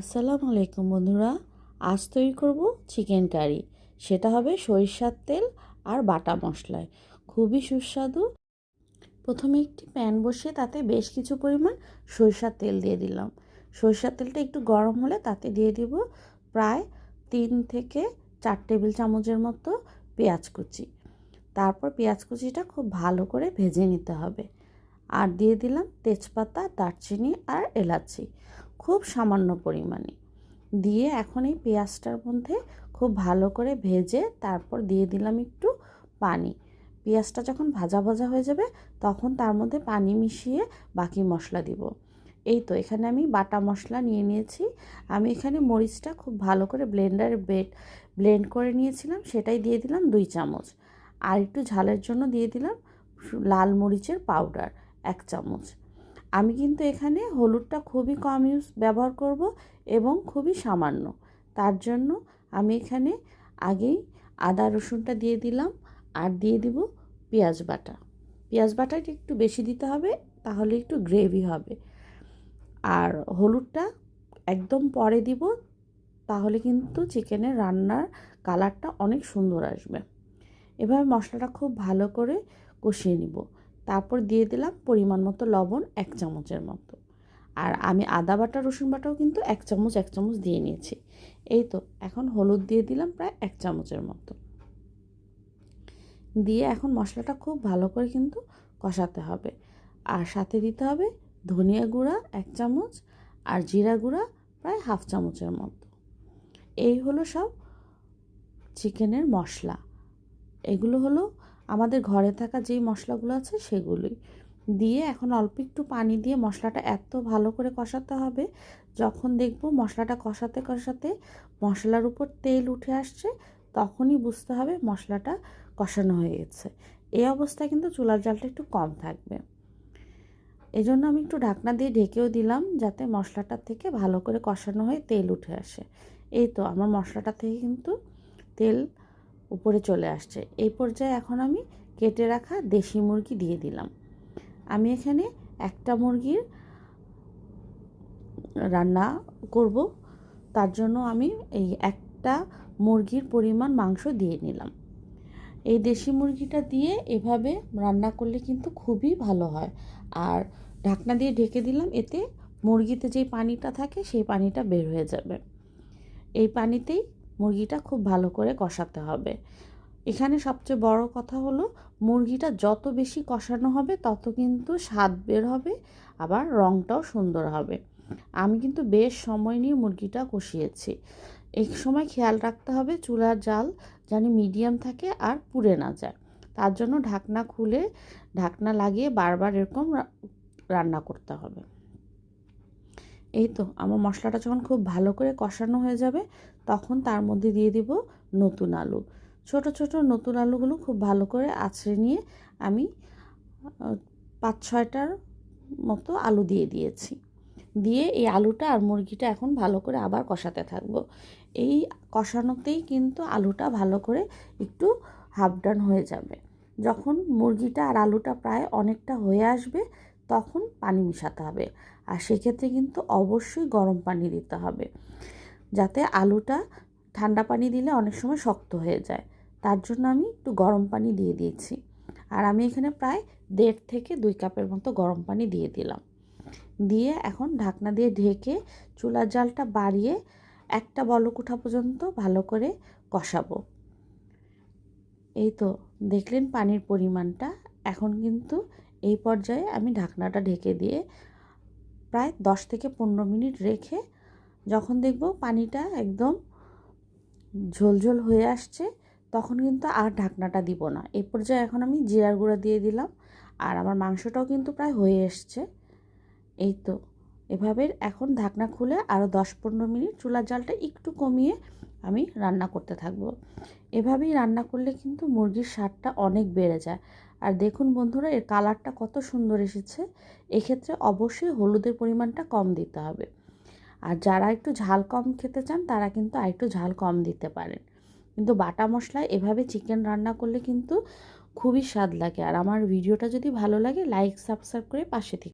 আসসালামু আলাইকুম বন্ধুরা। আজ তৈরি করব চিকেন কারি। সেটা হবে সরিষার তেল আর বাটা মশলায়। খুবই সুস্বাদু। প্রথমে একটি প্যান বসিয়ে তাতে বেশ কিছু পরিমাণ সরিষার তেল দিয়ে দিলাম। সরিষার তেলটা একটু গরম হলে তাতে দিয়ে দিব প্রায় তিন থেকে চার টেবিল চামচের মতো পেঁয়াজ কুচি। তারপর পেঁয়াজ কুচিটা খুব ভালো করে ভেজে নিতে হবে। আর দিয়ে দিলাম তেজপাতা, দারচিনি আর এলাচি। খুব সামান্য পরিমাণে। দিয়ে এখন এই পেঁয়াজটার মধ্যে খুব ভালো করে ভেজে তারপর দিয়ে দিলাম একটু পানি। পেঁয়াজটা যখন ভাজা ভাজা হয়ে যাবে তখন তার মধ্যে পানি মিশিয়ে বাকি মশলা দিব। এই তো, এখানে আমি বাটা মশলা নিয়ে নিয়েছি। আমি এখানে মরিচটা খুব ভালো করে ব্লেন্ডারে বেট ব্লেন্ড করে নিয়েছিলাম, সেটাই দিয়ে দিলাম দুই চামচ। আর একটু ঝালের জন্য দিয়ে দিলাম লাল মরিচের পাউডার, এক চামচ। আমি কিন্তু এখানে হলুদটা খুবই কম ইউজ ব্যবহার করব এবং খুবই সামান্য। তার জন্য আমি এখানে আগেই আদা, রসুনটা দিয়ে দিলাম আর দিয়ে দিব পেঁয়াজ বাটা। পেঁয়াজ বাটাটা একটু বেশি দিতে হবে, তাহলে একটু গ্রেভি হবে। আর হলুদটা একদম পরে দিব, তাহলে কিন্তু চিকেনের রান্নার কালারটা অনেক সুন্দর আসবে। এভাবে মশলাটা খুব ভালো করে কষিয়ে নিব। তারপর দিয়ে দিলাম পরিমাণ মতো লবণ এক চামচের মতো। আর আমি আদা বাটা, রসুন বাটাও কিন্তু এক চামচ এক চামচ দিয়ে নিয়েছি। এই তো, এখন হলুদ দিয়ে দিলাম প্রায় এক চামচের মতো। দিয়ে এখন মশলাটা খুব ভালো করে কিন্তু কষাতে হবে। আর সাথে দিতে হবে ধনিয়া গুঁড়া এক চামচ আর জিরা গুঁড়া প্রায় হাফ চামচের মতো। এই হলো সব চিকেনের মশলা। এগুলো হলো আমাদের ঘরে থাকা যেই মশলাগুলো আছে সেগুলোই। দিয়ে এখন অল্প একটু পানি দিয়ে মশলাটা এত ভালো করে কষাতে হবে, যখন দেখব মশলাটা কষাতে কষাতে মশলার উপর তেল উঠে আসছে, তখনই বুঝতে হবে মশলাটা কষানো হয়ে গেছে। এই অবস্থায় কিন্তু চুলার জালটা একটু কম থাকবে। এই জন্য আমি একটু ঢাকনা দিয়ে ঢেকেও দিলাম, যাতে মশলাটা থেকে ভালো করে কষানো হয়ে তেল উঠে আসে। এই তো আমার মশলাটা থেকে কিন্তু তেল উপরে চলে আসছে। এই পর্যায়ে এখন আমি কেটে রাখা দেশি মুরগি দিয়ে দিলাম। আমি এখানে একটা মুরগির রান্না করব। তার জন্য আমি এই একটা মুরগির পরিমাণ মাংস দিয়ে নিলাম। এই দেশি মুরগিটা দিয়ে এভাবে রান্না করলে কিন্তু খুবই ভালো হয়। আর ঢাকনা দিয়ে ঢেকে দিলাম, এতে মুরগিতে যেই পানিটা থাকে সেই পানিটা বের হয়ে যাবে। এই পানিতেই মুরগিটা খুব ভালো করে কষাতে হবে। এখানে সবচেয়ে বড় কথা হলো, মুরগিটা যত বেশি কষানো হবে, তত কিন্তু স্বাদ বের হবে, আবার রঙটাও সুন্দর হবে। আমি কিন্তু বেশ সময় নিয়ে মুরগিটা কষিয়েছি। এক সময় খেয়াল রাখতে হবে, চুলার জাল যেন মিডিয়াম থাকে আর পুড়ে না যায়। তার জন্য ঢাকনা খুলে, ঢাকনা লাগিয়ে বারবার এরকম রান্না করতে হবে। এই তো আমার মশলাটা যখন খুব ভালো করে কষানো হয়ে যাবে, তখন তার মধ্যে দিয়ে দিব নতুন আলু। ছোট ছোট নতুন আলুগুলো খুব ভালো করে আছড়ে নিয়ে আমি পাঁচ, ছয়টার মতো আলু দিয়ে দিয়েছি। দিয়ে এই আলুটা আর মুরগিটা এখন ভালো করে আবার কষাতে থাকব। এই কষানোতেই কিন্তু আলুটা ভালো করে একটু হাফ ডান হয়ে যাবে। যখন মুরগিটা আর আলুটা প্রায় অনেকটা হয়ে আসবে, তখন পানি মিশাতে হবে। আর সেক্ষেত্রে কিন্তু অবশ্যই গরম পানি দিতে হবে। যাতে আলুটা ঠান্ডা পানি দিলে অনেক সময় শক্ত হয়ে যায়। তার জন্য আমি একটু গরম পানি দিয়ে দিয়েছি। আর আমি এখানে প্রায় দেড় থেকে দুই কাপের মতো গরম পানি দিয়ে দিলাম। দিয়ে এখন ঢাকনা দিয়ে ঢেকে চুলার জালটা বাড়িয়ে একটা বলক উঠা পর্যন্ত ভালো করে কষাবো। এই তো দেখলেন পানির পরিমাণটা। এখন কিন্তু এই পর্যায়ে আমি ঢাকনাটা ঢেকে দিয়ে প্রায় দশ থেকে পনেরো মিনিট রেখে যখন দেখব পানিটা একদম ঝোলঝোল হয়ে আসছে, তখন কিন্তু আর ঢাকনাটা দিব না। এই পর্যায়ে এখন আমি জিরার গুঁড়া দিয়ে দিলাম আর আমার মাংসটাও কিন্তু প্রায় হয়ে এসছে। এই তো। এভাবে এখন ঢাকনা খুলে আরও দশ পনেরো মিনিট চুলার জালটা একটু কমিয়ে আমি রান্না করতে থাকব। এভাবেই রান্না করলে কিন্তু মুরগির স্বাদটা অনেক বেড়ে যায়। আর দেখুন বন্ধুরা, এর কালারটা কত সুন্দর এসেছে। এক্ষেত্রে অবশ্যই হলুদের পরিমাণটা কম দিতে হবে। আর যারা একটু ঝাল কম খেতে চান, তারা কিন্তু আর একটু ঝাল কম দিতে পারেন। কিন্তু বাটা মশলা এভাবে চিকেন রান্না করলে কিন্তু খুবই স্বাদ লাগে। আর আমার ভিডিওটা যদি ভালো লাগে, লাইক, সাবস্ক্রাইব করে পাশে থেকে